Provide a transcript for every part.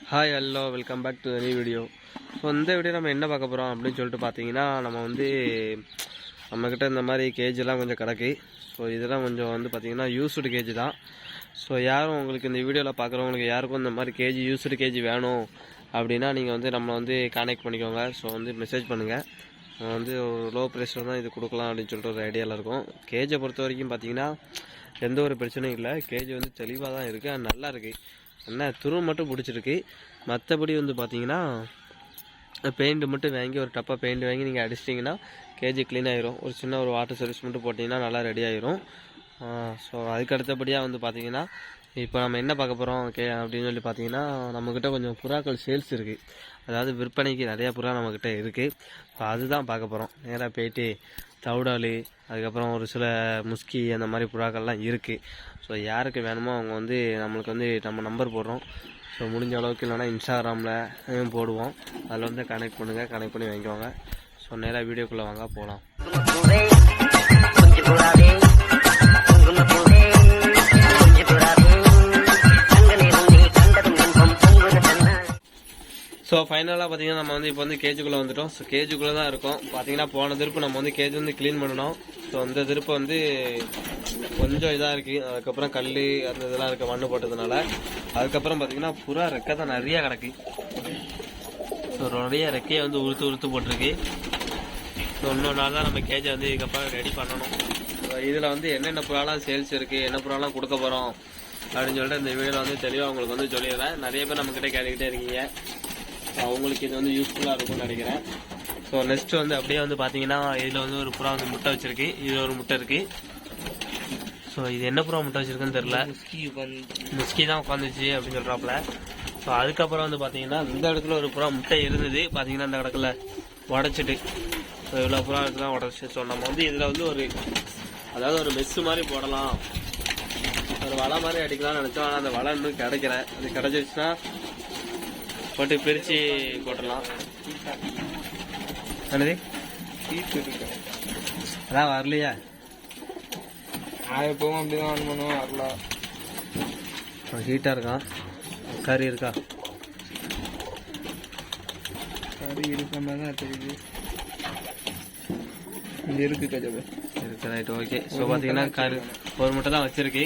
Hi hello welcome back to new video so இந்த video நம்ம என்ன பார்க்க போகிறோம் அப்படின்னு சொல்லிட்டு பார்த்தீங்கன்னா நம்ம வந்து நம்மக்கிட்ட இந்த மாதிரி கேஜெல்லாம் கொஞ்சம் கிடக்கு. ஸோ இதெல்லாம் கொஞ்சம் வந்து பார்த்திங்கன்னா யூஸ்டு கேஜி தான். ஸோ யாரும் உங்களுக்கு இந்த வீடியோவில் பார்க்குறவங்களுக்கு யாருக்கும் இந்த மாதிரி கேஜி யூஸ்டு கேஜி வேணும் அப்படின்னா நீங்கள் வந்து நம்மளை வந்து கான்டாக்ட் பண்ணிக்கோங்க. ஸோ வந்து மெசேஜ் பண்ணுங்கள் வந்து ஒரு லோ ப்ரைஸில் தான் இது கொடுக்கலாம் அப்படின்னு சொல்லிட்டு ஒரு ஐடியாவில் இருக்கும். கேஜை பொறுத்த வரைக்கும் பார்த்தீங்கன்னா எந்த ஒரு பிரச்சனையும் இல்லை. கேஜ் வந்து தெளிவாக தான் இருக்குது நல்லா இருக்குது என்ன துரு மட்டும் பிடிச்சிருக்கு. மற்றபடி வந்து பார்த்தீங்கன்னா பெயிண்ட்டு மட்டும் வாங்கி ஒரு டப்பா பெயிண்ட் வாங்கி நீங்கள் அடிச்சிட்டிங்கன்னா கேஜி க்ளீன் ஆயிரும். ஒரு சின்ன ஒரு வாட்டர் சர்வீஸ் மட்டும் போட்டிங்கன்னா நல்லா ரெடி ஆயிரும். ஸோ அதுக்கு அடுத்தபடியாக வந்து பார்த்தீங்கன்னா இப்போ நம்ம என்ன பார்க்க போகிறோம் கே அப்படின்னு சொல்லி பார்த்தீங்கன்னா நம்மக்கிட்ட கொஞ்சம் புறாக்கள் சேல்ஸ் இருக்குது அதாவது விற்பனைக்கு நிறையா புறா நம்மக்கிட்ட இருக்குது ஸோ அதுதான் பார்க்க போகிறோம் நேராக போயிட்டு தவுடாலு அதுக்கப்புறம் ஒரு சில முஸ்கி அந்த மாதிரி புறாக்கள்லாம் இருக்குது ஸோ யாருக்கு வேணுமோ அவங்க வந்து நம்மளுக்கு வந்து நம்ம நம்பர் போடுறோம். ஸோ முடிஞ்ச அளவுக்கு இல்லைனா இன்ஸ்டாகிராமில் போடுவோம். அதில் வந்து கனெக்ட் பண்ணுங்கள் கனெக்ட் பண்ணி வாங்கிக்கோங்க. ஸோ நேராக வீடியோக்குள்ளே வாங்க போகலாம் ஸோ ஃபைனலாக பார்த்தீங்கன்னா நம்ம வந்து இப்போ வந்து கேஜுக்குள்ளே வந்துட்டோம். ஸோ கேஜுக்குள்ளே தான் இருக்கோம். பார்த்தீங்கன்னா போன திருப்பு நம்ம வந்து கேஜ் வந்து க்ளீன் பண்ணணும் ஸோ அந்த திருப்பு வந்து கொஞ்சம் இதாக இருக்குது அதுக்கப்புறம் கல் அந்த இதெல்லாம் இருக்குது மண்ணு போட்டதுனால. அதுக்கப்புறம் பார்த்தீங்கன்னா புறா ரெக்கை தான் நிறையா கிடக்கு. ஸோ நிறைய ரெக்கையை வந்து உறுத்து உறுத்து போட்டிருக்கு. ஸோ இன்னொரு நாள் தான் நம்ம கேஜை வந்து இதுக்கப்புறம் ரெடி பண்ணணும். இதில் வந்து என்னென்ன புறாலாம் சேல்ஸ் இருக்குது என்ன புறாலாம் கொடுக்க போகிறோம் அப்படின்னு சொல்லிட்டு இந்த வீடியோவில் வந்து தெளிவாக உங்களுக்கு வந்து சொல்லிடுறேன். நிறைய பேர் நம்மக்கிட்ட கேட்டுக்கிட்டே இருக்கீங்க. அவங்களுக்கு இது வந்து யூஸ்ஃபுல்லாக இருக்கும்னு நினைக்கிறேன். ஸோ நெக்ஸ்ட் வந்து அப்படியே வந்து பார்த்தீங்கன்னா இதில் வந்து ஒரு புறா வந்து முட்டை வச்சிருக்கு. இது ஒரு முட்டை இருக்கு. ஸோ இது என்ன புறா முட்டை வச்சிருக்குன்னு தெரில முஸ்கி தான் உட்காந்துச்சு அப்படின்னு சொல்கிறாப்புல ஸோ அதுக்கப்புறம் வந்து பார்த்தீங்கன்னா இந்த இடத்துல ஒரு புறா முட்டை இருந்தது. பார்த்தீங்கன்னா இந்த இடத்துல உடச்சிட்டு. ஸோ இவ்வளோ புறா தான் உடச்சி ஸோ நம்ம வந்து இதில் வந்து ஒரு அதாவது ஒரு மெஸ்ஸு மாதிரி போடலாம். ஒரு வலை மாதிரி அடிக்கலாம்னு நினச்சோம். ஆனால் அந்த வலை இன்னும் கிடைக்கல. அது கிடைச்சிருச்சுன்னா போட்டு பிரித்து போட்டுடலாம். என்னது? அதான் வரலையா? நான் எப்பவும் அப்படிதான் ஆன் பண்ணுவேன் வரல. ஹீட்டாக இருக்கான். கறி இருக்கா? கறி இருக்க மாதிரி தான் தெரியுது. இங்க இருக்கு கஜபு இருக்கு ரைட் ஓகே ஸோ பார்த்தீங்கன்னா கறி ஒரு முட்டை தான் வச்சிருக்கு.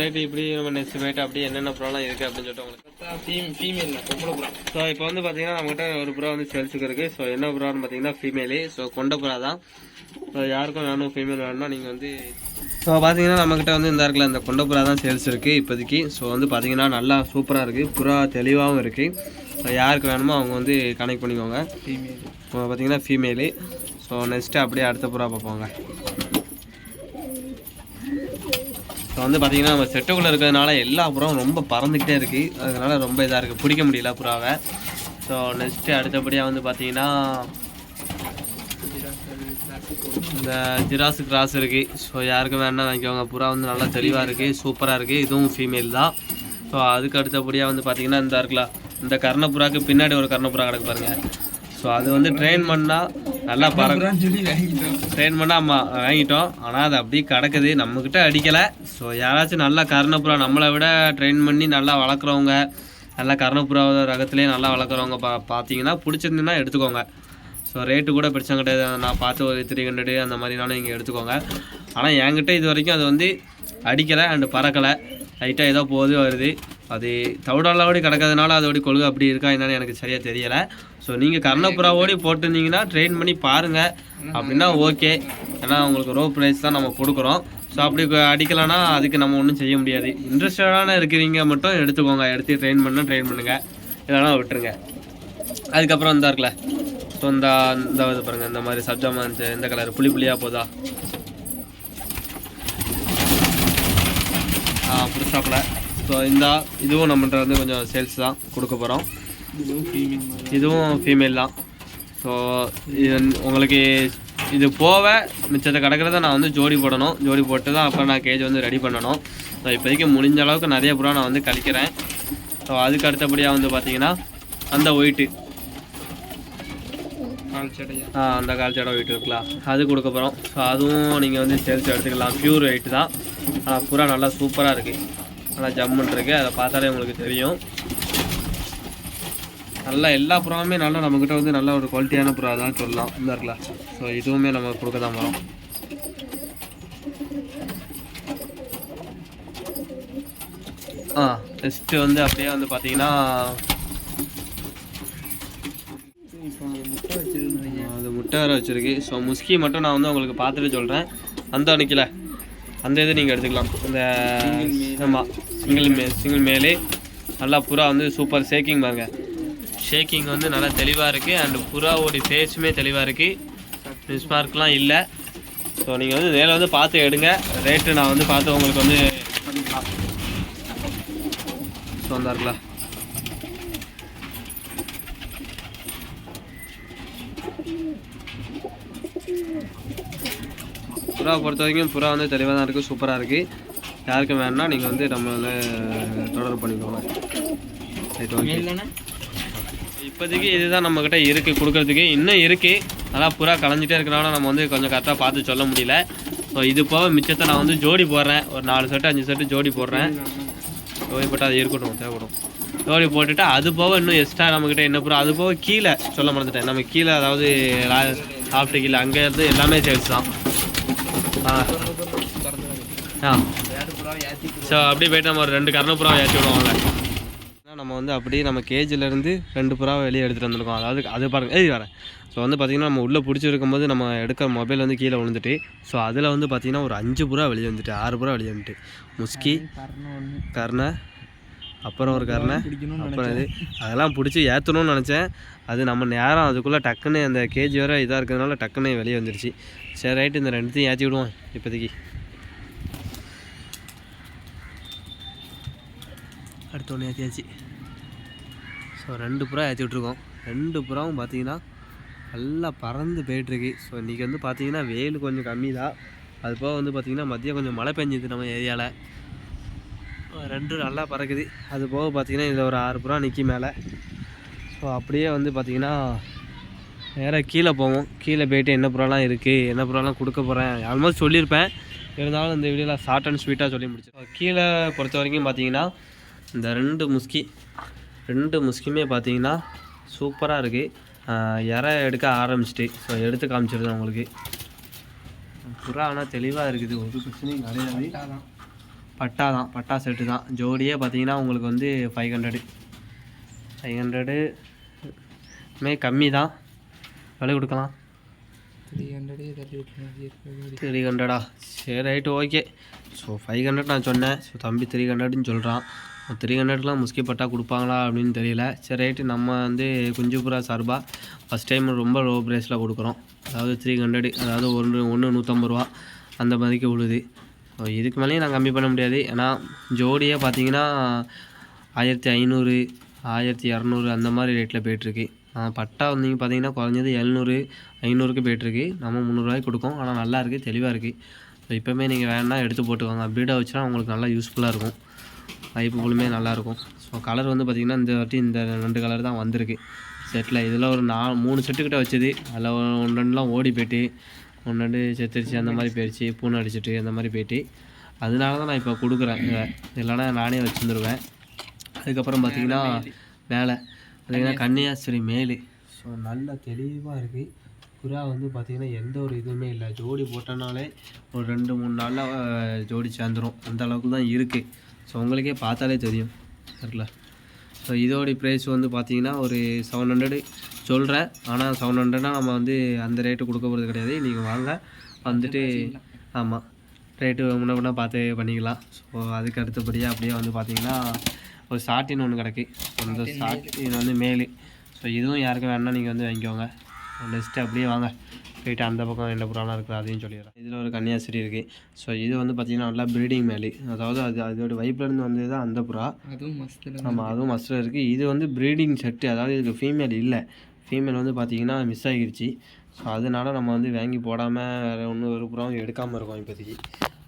ரேட்டு இப்படி நம்ம நெக்ஸ்ட் ரேட் அப்படி என்னென்ன ப்ராப்ளம் இருக்குது அப்படின்னு சொல்லிட்டு உங்களுக்கு ஸோ இப்போ வந்து பார்த்தீங்கன்னா நம்மகிட்ட ஒரு புறா வந்து சேல்ஸுக்கு இருக்குது ஸோ என்ன புறான்னு பார்த்தீங்கன்னா ஃபீமேலு ஸோ கொண்ட புறா தான். ஸோ யாருக்கும் வேணும் ஃபீமேல் வேணும்னா நீங்கள் வந்து ஸோ பார்த்தீங்கன்னா நம்மக்கிட்ட வந்து இந்த இடத்துல இந்த கொண்ட புறா தான் சேல்ஸ் இருக்குது இப்போதைக்கு. ஸோ வந்து பார்த்தீங்கன்னா நல்லா சூப்பராக இருக்குது புறா தெளிவாகவும் இருக்குது ஸோ யாருக்கு வேணுமோ அவங்க வந்து கனெக்ட் பண்ணிக்கோங்க. ஃபீமேல் இப்போ பார்த்தீங்கன்னா ஃபீமேலு ஸோ நெக்ஸ்ட்டு அப்படியே அடுத்த புறா பார்ப்போங்க. ஸோ வந்து பார்த்தீங்கன்னா நம்ம செட்டுக்குள்ளே இருக்கிறதுனால எல்லா புறாவும் ரொம்ப பறந்துக்கிட்டே இருக்குது அதனால ரொம்ப இதாக இருக்குது பிடிக்க முடியல புறாவை. ஸோ நெக்ஸ்ட்டு அடுத்தபடியாக வந்து பார்த்தீங்கன்னா இந்த ஜிராஸ் கிராஸ் இருக்குது ஸோ யாருக்கும் வேணால் வாங்கிக்கோங்க. புறா வந்து நல்லா தெளிவாக இருக்குது சூப்பராக இருக்குது இதுவும் ஃபீமேல் தான். ஸோ அதுக்கு அடுத்தபடியாக வந்து பார்த்திங்கன்னா இந்த இருக்கலாம் இந்த கர்ணப்புறாக்கு பின்னாடி ஒரு கர்ணப்புறா கிடக்கு பாருங்கள் ஸோ அது வந்து ட்ரெயின் பண்ணால் நல்லா வாங்கிட்டோம். ட்ரெயின் பண்ணால் ஆமாம் வாங்கிட்டோம். ஆனால் அது அப்படியே கிடக்குது. நம்மக்கிட்ட அடிக்கலை. ஸோ யாராச்சும் நல்லா கர்ணப்புறா நம்மளை விட ட்ரெயின் பண்ணி நல்லா வளர்க்குறவங்க நல்லா கர்ணப்புறா ரகத்துலேயே நல்லா வளர்க்குறவங்க பா பார்த்தீங்கன்னா பிடிச்சிருந்துன்னா எடுத்துக்கோங்க. ஸோ ரேட்டு கூட பிரச்சனை கிடையாது. நான் பார்த்து ஒரு த்ரீ ஹண்ட்ரடு அந்த மாதிரினாலும் நீங்கள் எடுத்துக்கோங்க. ஆனால் என்கிட்ட இது வரைக்கும் அது வந்து அடிக்கலை அண்டு பறக்கலை. லைட்டாக ஏதோ போகுது வருது. அது தவிடாலோடி கிடக்கிறதுனால அதோட கொள்கை அப்படி இருக்கா என்னன்னு எனக்கு சரியாக தெரியலை. ஸோ நீங்கள் கர்ணப்புறாவோடி போட்டிருந்தீங்கன்னா ட்ரெயின் பண்ணி பாருங்கள் அப்படின்னா ஓகே ஏன்னா உங்களுக்கு ரோ ப்ரைஸ் தான் நம்ம கொடுக்குறோம். ஸோ அப்படி அடிக்கலைன்னா அதுக்கு நம்ம ஒன்றும் செய்ய முடியாது. இன்ட்ரெஸ்டடான இருக்கிறீங்க மட்டும் எடுத்துக்கோங்க. எடுத்து ட்ரெயின் பண்ணால் ட்ரெயின் பண்ணுங்கள் இல்லைனா விட்டுருங்க. அதுக்கப்புறம் இந்த இருக்குல்ல. ஸோ இந்த இந்த இது பாருங்கள் இந்த மாதிரி சப்ஜாமான் இந்த கலர் புளி புளியாக போதா? ஆ புதுசாப்பில். ஸோ இந்த இதுவும் நம்மகிட்ட வந்து கொஞ்சம் சேல்ஸ் தான் கொடுக்க போகிறோம் இதுவும் ஃபீமேல் தான். ஸோ இது உங்களுக்கு இது போக மிச்சத்தை கிடக்கிறத நான் வந்து ஜோடி போடணும். ஜோடி போட்டு தான் அப்புறம் நான் கேஜ் வந்து ரெடி பண்ணணும். ஸோ இப்போதைக்கு முடிஞ்ச அளவுக்கு நிறைய புறா நான் வந்து கழிக்கிறேன். ஸோ அதுக்கு அடுத்தபடியாக வந்து பார்த்தீங்கன்னா அந்த ஒயிட்டு ஆ அந்த கால் சடம் ஒயிட் இருக்கலாம் அது கொடுக்க போகிறோம் ஸோ அதுவும் நீங்கள் வந்து சேல்ஸ் எடுத்துக்கலாம். பியூர் ஒயிட் தான். புறா நல்லா சூப்பராக இருக்குது நல்லா ஜம்முன்னு இருக்குது அதை பார்த்தாலே உங்களுக்கு தெரியும். நல்லா எல்லா புறாவுமே நல்லா நம்மக்கிட்ட வந்து நல்ல ஒரு குவாலிட்டியான புறா தான் சொல்லலாம். இந்த இருக்குல்ல? ஸோ இதுவுமே நம்ம கொடுக்க தான் வரோம் ஆ நெக்ஸ்ட்டு வந்து அப்படியே வந்து பார்த்தீங்கன்னா அது முட்டை வர அது முட்டை வச்சுருக்கு. ஸோ முஸ்கி மட்டும் நான் வந்து உங்களுக்கு பார்த்துட்டு சொல்கிறேன் அந்த அன்னைக்கில் அந்த இது நீங்கள் எடுத்துக்கலாம். இந்த ஆமாம் சிங்கிள் மே சிங்கிள் மேலே. நல்லா புறா வந்து சூப்பர் ஷேக்கிங் பாருங்க. ஷேக்கிங் வந்து நல்லா தெளிவாக இருக்குது அண்ட் புறாவோடைய ஃபேஸுமே தெளிவாக இருக்குது மிஸ்மார்க்லாம் இல்லை. ஸோ நீங்கள் வந்து நேரில் வந்து பார்த்து எடுங்க. ரேட்டு நான் வந்து பார்த்து உங்களுக்கு வந்து பண்ணிக்கலாம். ஸோ வந்தாருங்களா புறா பொறுத்த வரைக்கும் புறா வந்து தெளிவாக தான் இருக்குது சூப்பராக இருக்குது யாருக்கும் வேணும்னா நீங்கள் வந்து நம்மள தொடர்பு பண்ணிக்கோங்க. ரைட் ஓகே இப்போதைக்கு இதுதான் நம்மக்கிட்ட இருக்குது கொடுக்கறதுக்கு. இன்னும் இருக்குது ஆனால் புறா கலைஞ்சிட்டே இருக்கிறனால நம்ம வந்து கொஞ்சம் கரெக்டாக பார்த்து சொல்ல முடியல. ஸோ இது போக மிச்சத்தை நான் வந்து ஜோடி போடுறேன். ஒரு நாலு செட்டு அஞ்சு செட்டு ஜோடி போடுறேன். ஜோடி போட்டால் அது இருக்கட்டும் தேவைப்படும். ஜோடி போட்டுட்டு அது போக இன்னும் எக்ஸ்ட்ரா நம்மக்கிட்ட என்ன புறா? அது போக கீழே சொல்ல மறந்துட்டேன். நம்ம கீழே அதாவது சாஃப்ட் கீழே அங்கே இருந்து எல்லாமே சேல்ஸ் தான். ஸோ அப்படியே போயிட்டு நம்ம ஒரு ரெண்டு கர்ணப்புறாவை ஏற்றி விடுவாங்க நம்ம வந்து அப்படியே நம்ம கேஜிலேருந்து ரெண்டு புறாவை வெளியே எடுத்துகிட்டு வந்திருக்கோம். அதாவது அது பாருங்கள் எழுதி வரேன். ஸோ வந்து பார்த்திங்கன்னா நம்ம உள்ளே பிடிச்சிருக்கும் போது நம்ம எடுக்கிற மொபைல் வந்து கீழே விழுந்துட்டு ஸோ அதில் வந்து பார்த்திங்கன்னா ஒரு அஞ்சு புறா வெளியே வந்துட்டு ஆறு புறா வெளியே வந்துட்டு. முஸ்கி கர்ணை அப்புறம் ஒரு கர்ணை. பிடிக்கணும்னு அப்புறம் இது அதெல்லாம் பிடிச்சி ஏற்றணும்னு நினச்சேன். அது நம்ம நேரம் அதுக்குள்ளே டக்குன்னு அந்த கேஜி வர இதாக இருக்கிறதுனால டக்குன்னு வெளியே வந்துடுச்சு சரி ரைட்டு இந்த ரெண்டுத்தையும் ஏற்றி விடுவோம் இப்போதைக்கு. அடுத்த ஒன்று ஏற்றியாச்சு ஸோ ரெண்டு புறா ஏற்றி விட்ருக்கோம் ரெண்டு புறாவும் பார்த்தீங்கன்னா நல்லா பறந்து போயிட்டுருக்கு. ஸோ இன்றைக்கி வந்து பார்த்தீங்கன்னா வெயில் கொஞ்சம் கம்மி தான் அது போக வந்து பார்த்திங்கன்னா மதியம் கொஞ்சம் மழை பெஞ்சுது நம்ம ஏரியாவில் ரெண்டும் நல்லா பறக்குது. அது போக பார்த்தீங்கன்னா இதில் ஒரு ஆறு புறா நிற்கி மேலே. ஸோ அப்படியே வந்து பார்த்திங்கன்னா நேராக கீழே போவோம். கீழே போயிட்டு என்ன புறாலாம் இருக்குது என்ன புறாலாம் கொடுக்க போகிறேன் ஆல்மோஸ்ட் சொல்லியிருப்பேன். இருந்தாலும் இந்த வீடியோவில் ஷார்ட் அண்ட் ஸ்வீட்டாக சொல்லி முடிச்சேன் கீழே பொறுத்த வரைக்கும் பார்த்தீங்கன்னா இந்த ரெண்டு முஸ்கி ரெண்டு முஸ்கியுமே பார்த்திங்கன்னா சூப்பராக இருக்குது இறை எடுக்க ஆரம்பிச்சிட்டு ஸோ எடுத்து காமிச்சிருந்தேன் உங்களுக்கு. புறா ஆனால் தெளிவாக இருக்குது ஒரு பிரச்சனையும் கிடையாது. பட்டா தான் பட்டா செட்டு தான். ஜோடியே பார்த்தீங்கன்னா உங்களுக்கு வந்து ஃபைவ் ஹண்ட்ரடு ஃபைவ் ஹண்ட்ரடு மே கம்மி தான். விலை கொடுக்கலாம். த்ரீ ஹண்ட்ரடே த்ரீ ஹண்ட்ரடா சரி right okay so five hundred நான் சொன்னேன். ஸோ தம்பி த்ரீ ஹண்ட்ரட்னு சொல்கிறான் த்ரீ ஹண்ட்ரட்லாம் முஸ்கி பட்டா கொடுப்பாங்களா அப்படின்னு தெரியல. சரி ரைட்டு நம்ம வந்து குஞ்சுபுரா சார்பாக ஃபஸ்ட் டைம் ரொம்ப லோ ப்ரைஸில் கொடுக்குறோம். அதாவது த்ரீ ஹண்ட்ரடு அதாவது ஒன்று ஒன்று நூற்றம்பது ரூபா அந்த மாதிரிக்கு விழுது. ஸோ இதுக்கு மேலேயும் நான் கம்மி பண்ண முடியாது. ஏன்னா ஜோடியே பார்த்தீங்கன்னா ஆயிரத்தி ஐநூறு ஆயிரத்தி இரநூறு அந்த மாதிரி ரேட்டில் போயிட்டுருக்கு. பட்டா வந்தீங்க பார்த்தீங்கன்னா குறைஞ்சது எழுநூறு ஐநூறுக்கு போயிட்டுருக்கு. நம்ம முந்நூறுரூவாய்க்கு கொடுக்கோம். ஆனால் நல்லா இருக்குது தெளிவாக இருக்குது ஸோ இப்போவுமே நீங்கள் வேணால் எடுத்து போட்டுக்கோங்க. பீடா வச்சுனா உங்களுக்கு நல்லா யூஸ்ஃபுல்லாக இருக்கும். பைப்பு ஃபுல்லுமே நல்லாயிருக்கும் ஸோ கலர் வந்து பார்த்திங்கன்னா இந்த வாட்டி இந்த ரெண்டு கலர் தான் வந்திருக்கு. செட்டில் இதில் ஒரு நா மூணு செட்டுக்கிட்ட வச்சது. அதில் ஒன்று ரெண்டுலாம் ஓடி போயிட்டு முன்னாடி செத்துருச்சு அந்த மாதிரி போயிடுச்சு பூனை அடிச்சிட்டு அந்த மாதிரி போயிட்டு. அதனால தான் நான் இப்போ கொடுக்குறேன் இல்லைன்னா நானே வச்சுருந்துருவேன். அதுக்கப்புறம் பார்த்தீங்கன்னா மேலே பார்த்தீங்கன்னா கன்னியாஸ்திரி மேலு. ஸோ நல்ல தெளிவாக இருக்குது புறா வந்து பார்த்திங்கன்னா எந்த ஒரு இதுவுமே இல்லை. ஜோடி போட்டனாலே ஒரு ரெண்டு மூணு நாளில் ஜோடி சேர்ந்துடும் அந்த அளவுக்கு தான் இருக்குது ஸோ உங்களுக்கே பார்த்தாலே தெரியும். சரிங்களா? ஸோ இதோடைய ப்ரைஸ் வந்து பார்த்தீங்கன்னா ஒரு செவன் ஹண்ட்ரடு சொல்கிறேன் ஆனால் செவன் ஹண்ட்ரட்னா நம்ம வந்து அந்த ரேட்டு கொடுக்க போகிறது கிடையாது. நீங்கள் வாங்க. வந்துட்டு ஆமாம் ரேட்டு முன்ன முன்ன பார்த்து பண்ணிக்கலாம். ஸோ அதுக்கு அடுத்தபடியாக அப்படியே வந்து பார்த்தீங்கன்னா ஒரு சாட்டின் ஒன்று கிடக்கு. அந்த சாட்டின் வந்து மேலு. ஸோ இதுவும் யாருக்கும் வேணால் நீங்கள் வந்து வாங்கிக்கோங்க. நெக்ஸ்ட்டு அப்படியே வாங்க. போயிட்டு அந்த பக்கம் என்ன புறாலாம் இருக்குது அதையும் சொல்லிடுறேன். இதில் ஒரு கன்னியாஸ்திரி இருக்குது ஸோ இது வந்து பார்த்திங்கன்னா நல்லா ப்ரீடிங் மேலு. அதாவது அது அதோட வைப்லேருந்து வந்தது தான் அந்த புறா. அதுவும் மஸ்தில் ஆமாம் அதுவும் மஸ்டில் இருக்குது இது வந்து ப்ரீடிங் செட்டு அதாவது இதுக்கு ஃபீமேல் இல்லை. ஃபீமேல் வந்து பார்த்தீங்கன்னா மிஸ் ஆகிருச்சு. ஸோ அதனால நம்ம வந்து வாங்கி போடாமல் வேறு ஒன்றும் ஒரு புறாவும் எடுக்காமல் இருக்கோம் இப்போதைக்கு.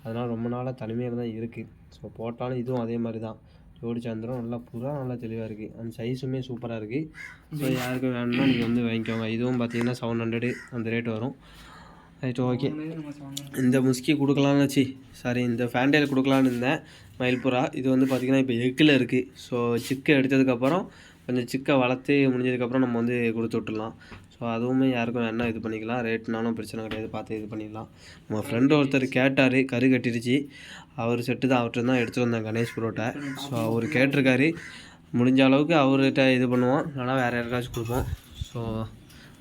அதனால் ரொம்ப நாளாக தனிமையில் தான் இருக்குது ஸோ போட்டாலும் இதுவும் அதே மாதிரி தான். ஜோடி சாயந்தரம் நல்லா புறா நல்லா தெளிவாக இருக்குது அந்த சைஸுமே சூப்பராக இருக்குது ஸோ யாருக்கு வேணும்னா நீங்கள் வந்து வாங்கிக்கோங்க. இதுவும் பார்த்தீங்கன்னா செவன் ஹண்ட்ரடு அந்த ரேட் வரும். ரைட் ஓகே இந்த முஸ்கி கொடுக்கலான்னு வச்சு சாரி இந்த ஃபேண்டைல் கொடுக்கலான்னு இருந்தேன். மயில்புறா. இது வந்து பார்த்திங்கன்னா இப்போ எக்கில் இருக்குது ஸோ சிக்கை எடுத்ததுக்கப்புறம் கொஞ்சம் சிக்கை வளர்த்து முடிஞ்சதுக்கப்புறம் நம்ம வந்து கொடுத்து விட்டுடலாம். ஸோ அதுவுமே யாருக்கும் வேணால் இது பண்ணிக்கலாம். ரேட்னாலும் பிரச்சனை கிடையாது. பார்த்து இது பண்ணிடலாம். நம்ம ஃப்ரெண்டு ஒருத்தர் கேட்டார் கரு கட்டிடுச்சு. அவர் செட்டு தான் அவர்கிட்ட தான் எடுத்துகிட்டு வந்தேன் கணேஷ் ப்ரோட்டை. ஸோ அவர் கேட்டிருக்காரு. முடிஞ்ச அளவுக்கு அவர்கிட்ட இது பண்ணுவோம். இல்லைனா வேறு யாருக்காச்சும் கொடுப்போம். ஸோ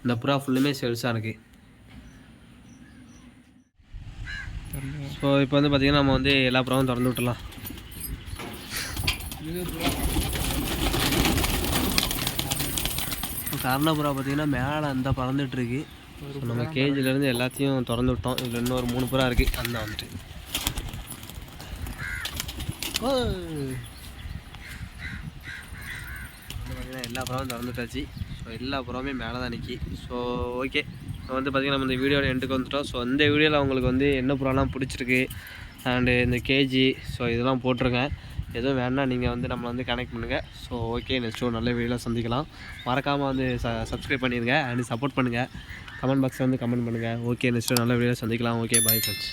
இந்த புறா ஃபுல்லுமே சேல்ஸாக இருக்குது ஸோ இப்போ வந்து பார்த்திங்கன்னா நம்ம வந்து எல்லா புறாவும் திறந்து விட்டுலாம் கர்ணபுரா பார்த்தீங்கன்னா மேலே அந்த பறந்துட்டுருக்கு. நம்ம கேஜிலேருந்து எல்லாத்தையும் திறந்து விட்டோம். இதில் இன்னொரு மூணு புறா இருக்குது அந்த வந்துட்டு. எல்லா புறாவும் திறந்துட்டாச்சு ஸோ எல்லா புறாவுமே மேலே தான் நிற்கி ஸோ ஓகே. இப்போ வந்து பார்த்திங்கன்னா நம்ம இந்த வீடியோட எண்டுக்கு வந்துட்டோம். ஸோ இந்த வீடியோவில் உங்களுக்கு வந்து என்ன புறாலாம் பிடிச்சிருக்கு? அண்டு இந்த கேஜி. ஸோ இதெல்லாம் போட்டிருங்க எதுவும் வேணால் நீங்கள் வந்து நம்மளை வந்து கனெக்ட் பண்ணுங்கள் ஸோ ஓகே நெக்ஸ்ட் ஒரு நல்ல வீடியோவில் சந்திக்கலாம். மறக்காமல் வந்து ச சப்ஸ்கிரைப் பண்ணிடுங்க அண்ட் சப்போர்ட் பண்ணுங்கள் கமெண்ட் பாக்ஸில் வந்து கமெண்ட் பண்ணுங்கள் ஓகே நெக்ஸ்ட் நல்ல வீடியோவில் சந்திக்கலாம். Okay bye friends